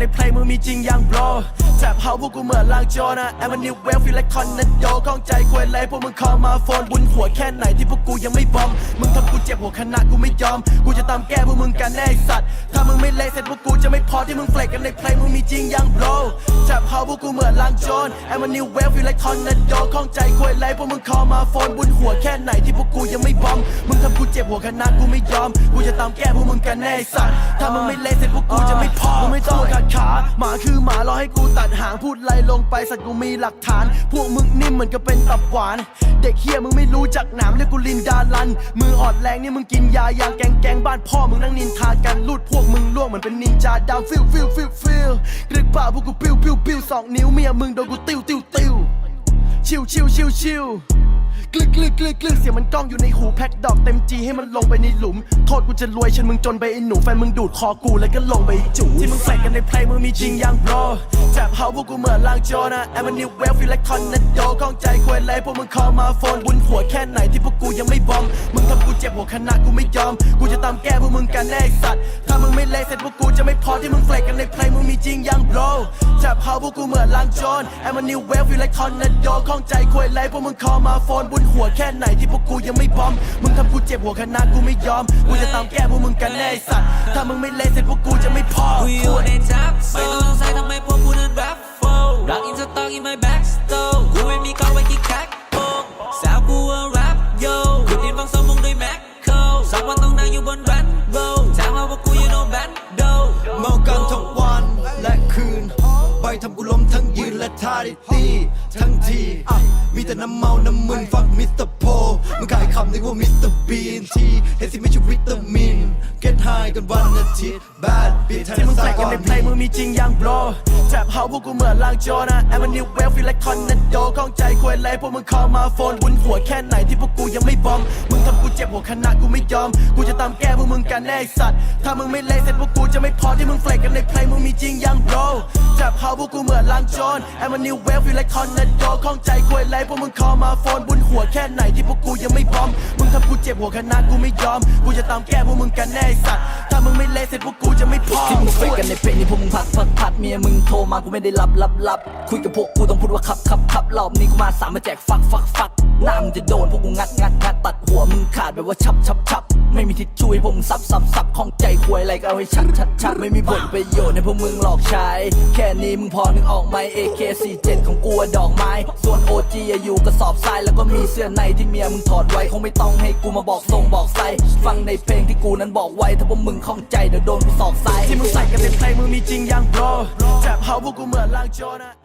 ในเพลงมึงมีจริงยังโบรแจ็บเฮาพวกกูเหมือนลางโจนะแอมันนิวเวลฟีลไลคอนนันโดข้องใจควยไรพวกมึงคอมาโฟนบุญหัวแค่ไหนที่พวกกูยังไม่บอม มึงทำกูเจ็บหัวขนาดกูไม่ยอม กูจะตามแก้พวกมึงกันแน่สัตว์ ถ้ามึงไม่เละเสร็จพวกกูจะไม่พอที่มึงเฟลกกันในเพลงมึงมีจริงยังโบรแจ็บเฮาพวกกูเหมือนลางโจนแอมันนิวเวลฟีลไลคอนนันโดข้องใจควยไรพวกมึงคอมาโฟนบุญหัวแค่ไหนที่พวกกูยังไม่บอม มึงทำกูเจ็บหัวขนาดกูไม่ยอม กูจะตามแก้พวกมึงกันแน่สัตว์ ถ้ามึงไม่เละเสร็จพวกกูจะไม่พอมึงไม่ต้องกัดขาหมาคือหมารอให้กูตัดหางพูดไรลงไปสัตว์กูมีหลักฐาน พวกมึงนิ่มเหมือนกับเป็นตับหวาน เด็กเฮียมึงไม่รู้จักหนามเรียกกูลินดาลัน มืออ่อนแรงนี่มึงกินยายางแกงแกงบ้านพ่อมึงนั่งนินทากันลูดพวกมึงล่วงเหมือนเป็นนินจาดาวฟิลฟิลฟิลฟิลกรึกป่าพวกกูปิ้วปิ้วปิ้วสองนิ้วเมียมึงโดนกูติ้วติ้วติ้วชิวชิวชิวชิว กลึกกลึกกลึกกลึกเสียงมันก้องอยู่ในหูแพ็คดอกเต็มจีให้มันลงไปในหลุมโทษกูจะรวยฉันมึงจนไปไอ้หนูแฟนมึงดูดคอกูแล้วก็ลงไปจูที่มึงใส่กันในเพลงมึงมีจริงยังโบรแจ็บเฮาพวกกูเหมือนลางโจนะแอมันนิวเวลฟีลไลคอนนันโดข้องใจควยไรพวกมึงคอมาโฟนบุญหัวแค่ไหนที่พวกกูยังไม่บอมมึงทำกูเจ็บหัวขนาดกูไม่ยอมกูจะตามแก้พวกมึงกันแน่สัตว์ถ้ามึงไม่เละเสร็จพวกกูจะไม่พอที่มึงเฟลกกันในเพลงมึงมีจริงยังโบรแจ็บ เฮาพวกกูเหมือนลางโจนแอมนิวเวลฟีลไลคอนนันโดข้องใจควยไรพวกมึงคอมาโฟนบุญหัวแค่ไหนที่พวกกูยังไม่บอม มึงทำกูเจ็บหัวขนาดกูไม่ยอม กูจะตามแก้พวกมึงกันแน่ไอ้สัตว์ ถ้ามึงไม่เละเสร็จพวกกูจะไม่พอกูอยู่ในทับโซไม่ต้องสงสัยทำไมพวกกูนั้นแรปโฟรักอินสตอก in my back store กูไม่มีเขาไว้กี่แคกโปงสาวกูว่าแรปโยคุณดินฟังสมมุงด้วยแม็กโคสักวันต้องนั่งอยู่บนแรนโรถามว่ากูอยู่โนแบนโดเมากันทั้งวันและคืน ใบทำกูล้มทั้งยืนและท่าได้ตีทั้งที มีแต่น้ำเมาน้ำมึนฟักมิสเตอร์โพมึงขายคำนึกว่ามิสเตอร์บีนทีเฮสิไม่ใช่วิตามิน get high กันวันอาทิตย์ bad bitch ที่มึงใส่กันในเพลงมึงมีจริงยังโบรแจ็บเฮาพวกกูเหมือนลางโจนะแอมนิวเวลฟีลไลคอนนันโดข้องใจควยไรพวกมึงคอมาโฟนบุญหัวแค่ไหนที่พวกกูยังไม่บอมมึงทำกูเจ็บหัวขนาดกูไม่ยอม กูจะตามแก้พวกมึงกันแน่ไอ้สัตว์ถ้ามึงไม่เละเสร็จพวกกูจะไม่พอที่มึงเฟลกกันในเพลงมึงมีจริงยังโบรแจ็บเฮาพวกกูเหมือนลางโจนแอมันนิวเวลฟีลไลคอนนันโดข้องใจควยไรพวกมึงคอมาโฟนบุญหัวแค่ไหนที่พวกกูยังไม่บอม มึงทำกูเจ็บหัวขนาดกูไม่ยอม กูจะตามแก้พวกมึงกันแน่ไอ้สัตว์ ถ้ามึงไม่เละเสร็จพวกกูจะไม่พอ ที่มึงเฟกกันในเพลงนี้พวกมึงพัดพัดพัดเมียมึงโทรมากูไม่ได้รับรับรับคุยกับพวกกูต้องพูดว่าครับครับครับรอบนี้กูมาสามมาแจกฟักฟักฟักหน้ามึงจะโดนพวกกูงัดงัดงัดตัดหัวมึงขาดแบบว่าชับชับชับ ไม่มีทิชชู่ให้พวกมึงซับซับซับของใจควยอะไรก็เอาให้ชัดชัดชัดไม่มีผลประโยชน์ให้พวกมึงหลอกใช้ แค่นี้มึงพอนึกออกไหม AK47 ของกูดอกไม้ ส่วน OG อะอยู่กระสอบทรายแล้วก็มีเสื้อในที่เมียมึงถอดไว้คงไม่ต้องให้กูมาบอกทรงบอกไซฟังในเพลงที่กูนั้นบอกไว้ ถ้าพวกมึงข้องใจเดี๋ยวโดนกูสอกไซที่มึงใส่กันในเพลงมึงมีจริงยังโบรแจ็บเฮาพวกกูเหมือนลางโจนะ